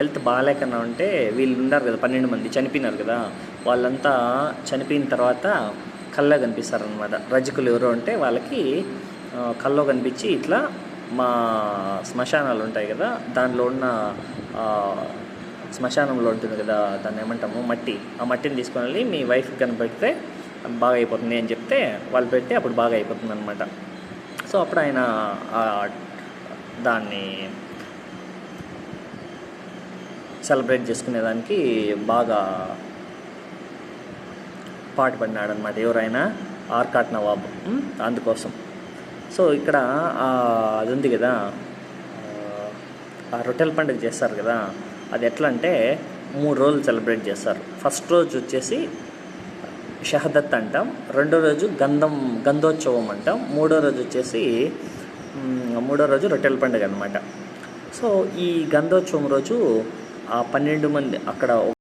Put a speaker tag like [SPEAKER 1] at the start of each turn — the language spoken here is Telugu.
[SPEAKER 1] హెల్త్ బాగాలేకన్నా ఉంటే వీళ్ళు ఉన్నారు కదా పన్నెండు మంది చనిపోయినారు కదా వాళ్ళంతా చనిపోయిన తర్వాత కళ్ళ కనిపిస్తారనమాట రజకులు ఎవరు అంటే వాళ్ళకి కల్లో కనిపించి ఇట్లా మా శ్మశానాలు ఉంటాయి కదా దానిలో ఉన్న శ్మశానంలో ఉంటుంది కదా దాన్ని ఏమంటాము మట్టి. ఆ మట్టిని తీసుకొని వెళ్ళి మీ వైఫ్ కనిపెడితే బాగా అయిపోతుంది అని చెప్తే వాళ్ళు పెడితే అప్పుడు బాగా అయిపోతుంది అనమాట సో అప్పుడు ఆయన దాన్ని సెలబ్రేట్ చేసుకునేదానికి బాగా పాటుపడినాడు అనమాట ఎవరైనా ఆర్కాట్ నవాబు అందుకోసం. సో ఇక్కడ అది ఉంది కదా ఆ, రొట్టెల పండుగ చేస్తారు కదా అది ఎట్లా అంటే మూడు రోజులు సెలబ్రేట్ చేస్తారు. ఫస్ట్ రోజు వచ్చేసి షహదత్ అంటాం రెండో రోజు గంధం గంధోత్సవం అంటాం మూడో రోజు వచ్చేసి మూడో రోజు రొట్టెల పండుగ అనమాట సో ఈ గంధోత్సవం రోజు ఆ పన్నెండు మంది అక్కడ